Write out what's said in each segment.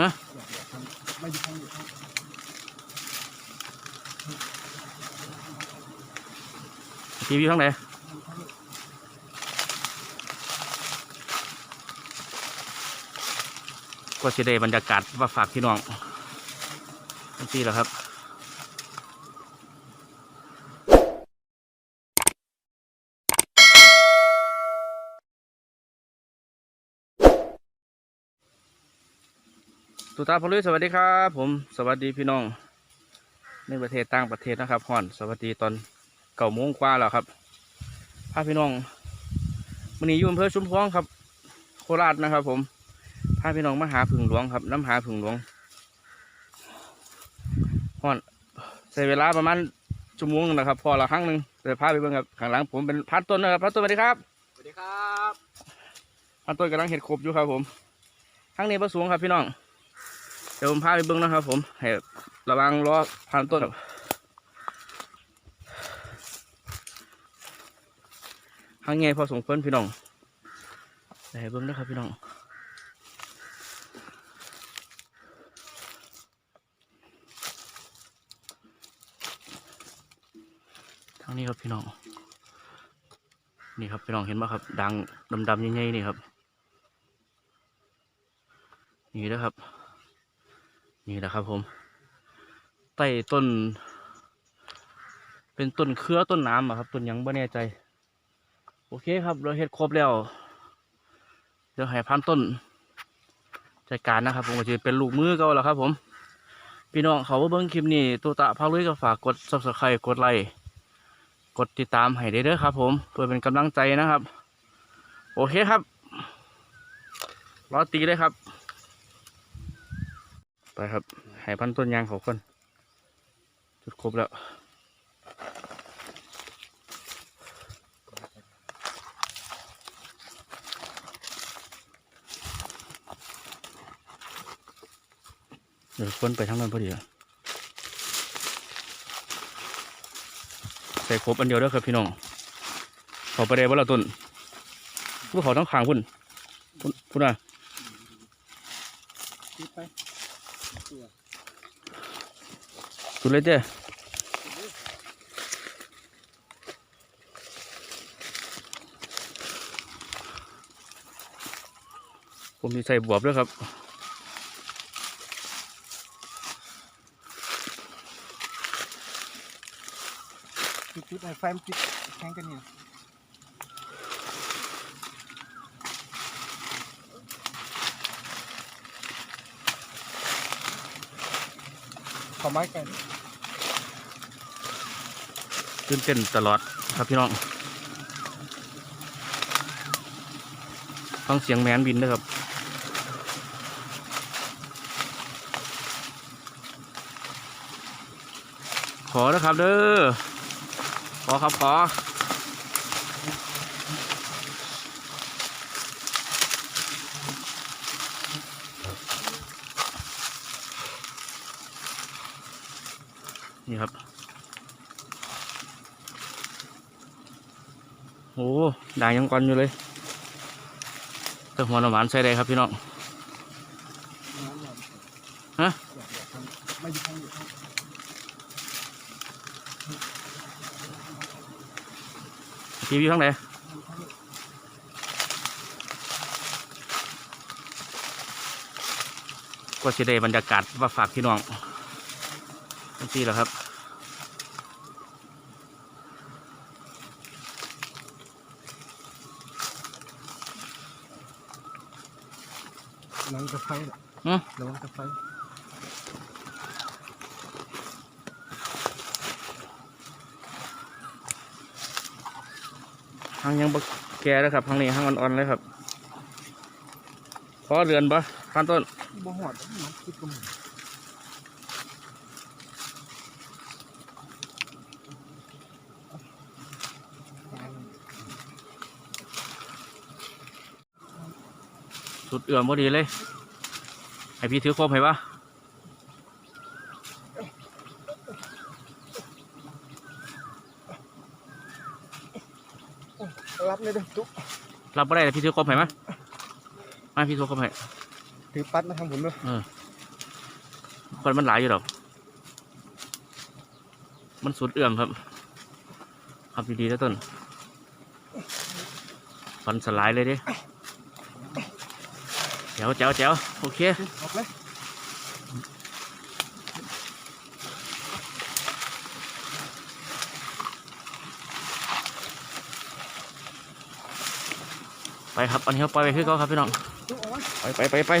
ฮะทีวีทั้งไหนก็สิได้บรรยากาศมาฝากพี่น้องที่แล้วครับ ตุตาพลุยสวัสดีครับผมสวัสดีพี่น้องในประเทศต่างประเทศนะครับฮอนสวัสดีตอนเก่าโมงกว่าแล้วครับพาพี่น้องวันนี้อยู่อำเภอชุมพวงครับ โคราชนะครับ ผมพาพี่น้องมาหาผึ่งหลวงครับ น้ำหาผึ่งหลวงฮอนใช้เวลาประมาณชั่วโมงหนึงนะครับ พอละครั้งหนึ่งเดี๋ยวพาไปเบิ่งครับข้างหลังผมเป็นพัดต้นนะครับพัดต้นสวัสดีครับสวัสดีครับพัดต้นกำลังเห็ดขบอยู่ครับผมข้างนี้ประสูงครับพี่น้องเดี๋ยวผมพาไปเบิ่งนะครับ ผมให้ระวังล้อพันต้นครับหางไงพอสมควรพี่น้องได้เบิ่งนะครับพี่น้องทางนี้ครับพี่น้องนี่ครับพี่น้องเห็นไหมครับดังดำๆใหญ่ๆนี่ครับนี่นะครับ นี่นะครับ ผมใต้ต้น เป็นต้นเครือต้นน้ำอะครับ ต้นยังไม่แน่ใจ โอเคครับ เราเฮ็ดครบแล้ว เดี๋ยวให้พันต้นจัดการนะครับ ผมก็จะเป็นลูกมือเก่าแล้วครับ ผม พี่น้องเขาเบิ้งคลิปนี้ตัวตะพักลุยก็ฝากกด subscribe กดไลค์กดติดตามให้ได้เด้อครับ ผมเพื่อเป็นกำลังใจนะครับ โอเคครับรอตีเลยครับ ครับให้พันต้นยางเขาคนจุดครบแล้วเดี๋ยวคนไปทั้งนั้นพอดีอะใส่ครบอันเดียวด้อครับพี่น้องเขาไปได้บ่ละต้นพวกเขาต้องขางพุ่นพุ่นพุ่นอะ คิดไปสุดเลยเจ้ผมมีใส่บวบด้วยครับจุดจุดไอ้ไฟมันติดแข่งกันเนี่ ขอไม้ไก่ตื่นเต้นตลอดครับพี่น้องฟังเสียงแมนบินด้วยครับขอนะครับเด้อขอครับขอ นี่ครับ โอ้ด่างยังกวนอยู่เลยแต่หัวหน้ำหวานใส่ได้ครับพี่น้องฮะคีวีทั้งไหนก็สิได้บรรยากาศมาฝากพี่น้องนี่แหละครับ ระวังตะไฟน่ะอืมระวังตะไฟหางยังบกแก่แล้วครับหางนี้หางอ่อนๆเลยครับขอเรือนปะขั้นต้นบ่หอดมันคิดก็มึง สุดเอื่อมพอดีเลยให้พี่ถือครบให้ปะรับเลยเด้อตุ๊กรับไม่ได้แต่พี่ถือครบให้มะมาพี่ถือครบให้ถือปัดมาทางผมด้วยเออควันมันหลายอยู่ดอกมันสุดเอื่อมครับครับดีๆแล้วต้นฟันสลายเลยเดิแจ๋วแจ๋วแจ๋วโอเคออกเลยไปครับอันนี้เขาปล่อยไปคือเขาครับพี่น้องไปไปไปไป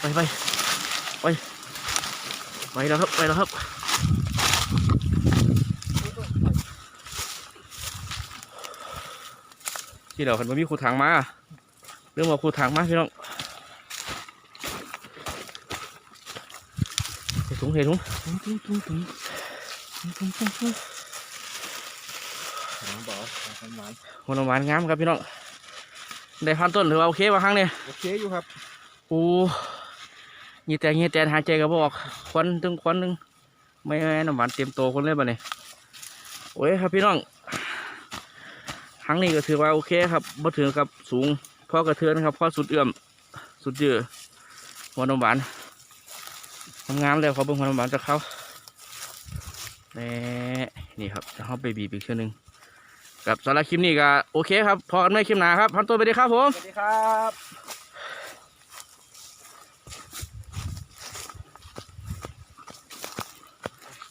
ไปไปไปไปแล้วครับไปแล้วครับที่เราคันว่ามีครูทางมา รื่อมาคูถังมาพี่น้องเห็ดถุงเห็ดถุงถุงถุงถุงถุงถุงถุงน้ำบ่อน้ำหวานหัวน้ำหวานงามครับพี่น้องได้พันต้นหรือว่าโอเคป่ะครั้งเนี่ยโอเคอยู่ครับโอ้ยีแต่ยีแต่หายใจกับบอกควันถึงควันนึงไม่ไม่น้ำหวานเตรียมโตคนเลยบ่เนี่ยโอ้ยครับพี่น้องครั้งนี้ก็ถือว่าโอเคครับบ่ถือกับสูง พอกระเทือนครับพอสุดเอื้อมสุดเยือหัวน้ำหวานงามๆแล้วขอเบิ่งหัวน้ำหวานจากเขาแน่นี่ครับจะเข้าไปบีบอีกเชือหนึงกับสำหรับคลิปนี้ก็โอเคครับพอกันไม่คลิปหนาครับพันตัวไปดีครับผมสวัสดีครับ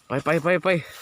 ไปไปไปไป